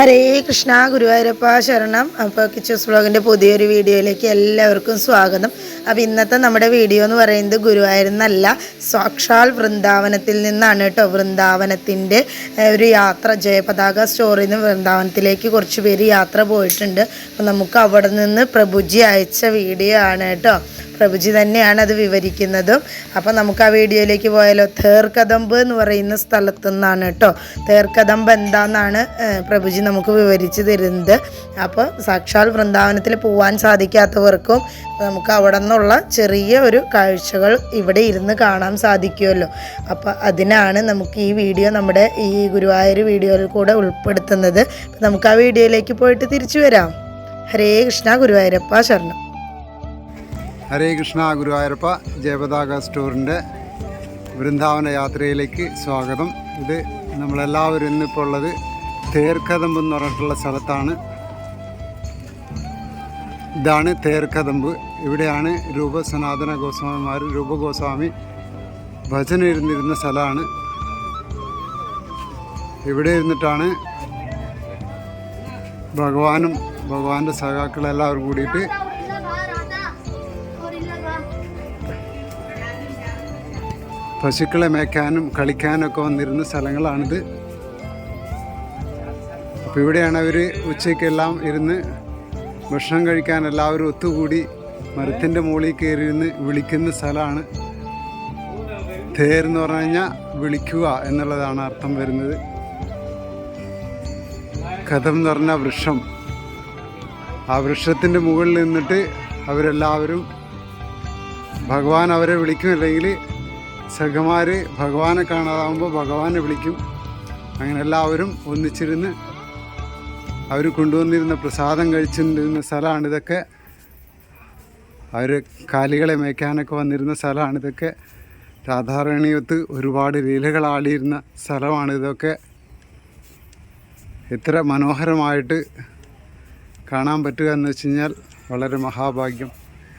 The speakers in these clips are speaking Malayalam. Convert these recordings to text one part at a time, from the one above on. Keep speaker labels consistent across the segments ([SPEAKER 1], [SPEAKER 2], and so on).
[SPEAKER 1] ഹരേ കൃഷ്ണ ഗുരുവായൂരപ്പ ശരണം. അപ്പോൾ കിച്ചസ് വ്ളോഗിന്റെ പുതിയൊരു വീഡിയോയിലേക്ക് എല്ലാവർക്കും സ്വാഗതം. അപ്പോൾ ഇന്നത്തെ നമ്മുടെ വീഡിയോ എന്ന് പറയുന്നത് ഗുരുവായൂരിൽ നിന്നല്ല സാക്ഷാൽ വൃന്ദാവനത്തിൽ നിന്നാണ് കേട്ടോ. വൃന്ദാവനത്തിന്റെ ഒരു യാത്ര ജയപതാക സ്റ്റോറിൽ നിന്ന് വൃന്ദാവനത്തിലേക്ക് കുറച്ച് പേര് യാത്ര പോയിട്ടുണ്ട്. അപ്പോൾ നമുക്ക് അവിടെ നിന്ന് പ്രഭുജി അയച്ച വീഡിയോ ആണ് കേട്ടോ. പ്രഭുജി തന്നെയാണ് അത് വിവരിക്കുന്നതും. അപ്പോൾ നമുക്ക് ആ വീഡിയോയിലേക്ക് പോയാലോ? തേർക്കദമ്പ് എന്ന് പറയുന്ന സ്ഥലത്തു നിന്നാണ് കേട്ടോ തേർക്കദമ്പ് എന്താണെന്നാണ് പ്രഭുജി നമുക്ക് വിവരിച്ചു തരുന്നത്. അപ്പോൾ സാക്ഷാൽ വൃന്ദാവനത്തിൽ പോകാൻ സാധിക്കാത്തവർക്കും നമുക്ക് അവിടെ നിന്നുള്ള ചെറിയ ഒരു കാഴ്ചകൾ ഇവിടെ ഇരുന്ന് കാണാൻ സാധിക്കുമല്ലോ. അപ്പോൾ അതിനാണ് നമുക്ക് ഈ വീഡിയോ നമ്മുടെ ഈ ഗുരുവായൂർ വീഡിയോയിൽ കൂടെ ഉൾപ്പെടുത്തുന്നത്. നമുക്ക് ആ വീഡിയോയിലേക്ക് പോയിട്ട് തിരിച്ചു വരാം. ഹരേ കൃഷ്ണ ഗുരുവായൂരപ്പ ശരണം.
[SPEAKER 2] ഹരേ കൃഷ്ണ ഗുരുവായൂരപ്പ ജയപതാക സ്റ്റോറിന്റെ വൃന്ദാവന യാത്രയിലേക്ക് സ്വാഗതം. ഇത് നമ്മളെല്ലാവരും ഇന്നിപ്പോൾ ഉള്ളത് തേർക്കദമ്പ് എന്ന് പറഞ്ഞിട്ടുള്ള സ്ഥലത്താണ്. ഇതാണ് തേർക്കദമ്പ് ഇവിടെയാണ് രൂപ സനാതന ഗോസ്വാമിമാർ രൂപഗോസ്വാമി ഭജന ഇരുന്നിരുന്ന സ്ഥലമാണ്. ഇവിടെ ഇരുന്നിട്ടാണ് ഭഗവാനും ഭഗവാന്റെ സഖാക്കളെല്ലാവരും കൂടിയിട്ട് പശുക്കളെ മേയ്ക്കാനും കളിക്കാനൊക്കെ വന്നിരുന്ന സ്ഥലങ്ങളാണിത്. അപ്പോൾ ഇവിടെയാണ് അവർ ഉച്ചയ്ക്കെല്ലാം ഇരുന്ന് ഭക്ഷണം കഴിക്കാൻ എല്ലാവരും ഒത്തുകൂടി മരത്തിന്റെ മുകളിൽ കയറിയിരുന്ന് വിളിക്കുന്ന സ്ഥലമാണ്. തേർ എന്ന് പറഞ്ഞു കഴിഞ്ഞാൽ വിളിക്കുക എന്നുള്ളതാണ് അർത്ഥം വരുന്നത്. കഥം എന്ന് പറഞ്ഞ വൃക്ഷം. ആ വൃക്ഷത്തിന്റെ മുകളിൽ നിന്നിട്ട് അവരെല്ലാവരും ഭഗവാൻ അവരെ വിളിക്കും അല്ലെങ്കിൽ സഖമാർ ഭഗവാനെ കാണാതാവുമ്പോൾ ഭഗവാനെ വിളിക്കും. അങ്ങനെ എല്ലാവരും ഒന്നിച്ചിരുന്ന് അവർ കൊണ്ടുവന്നിരുന്ന പ്രസാദം കഴിച്ചിരുന്ന സ്ഥലമാണ് ഇതൊക്കെ. അവർ കാലികളെ മേയ്ക്കാനൊക്കെ വന്നിരുന്ന സ്ഥലമാണ് ഇതൊക്കെ. രാധാറാണിയത്ത് ഒരുപാട് ലീലകൾ ആടിയിരുന്ന സ്ഥലമാണ് ഇതൊക്കെ. ഇത്ര മനോഹരമായിട്ട് കാണാൻ പറ്റുക എന്ന് വെച്ച് കഴിഞ്ഞാൽ വളരെ മഹാഭാഗ്യം.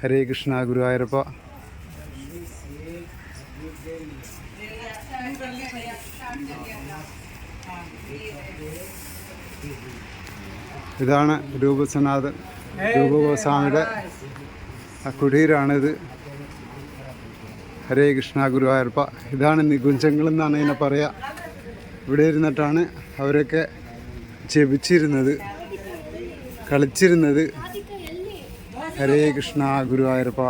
[SPEAKER 2] ഹരേ കൃഷ്ണ ഗുരുവായൂരപ്പ. ഇതാണ് രൂപസനാഥൻ രൂപഗോസ്വാമിയുടെ കുടീരാണിത്. ഹരേ കൃഷ്ണ ഗുരുവായൂർപ്പ ഇതാണ് നികുഞ്ചങ്ങൾ എന്നാണ് ഇതിനെ പറയുക ഇവിടെ ഇരുന്നിട്ടാണ് അവരൊക്കെ ജപിച്ചിരുന്നത് കളിച്ചിരുന്നത്. ഹരേ കൃഷ്ണ ഗുരുവായൂരപ്പ.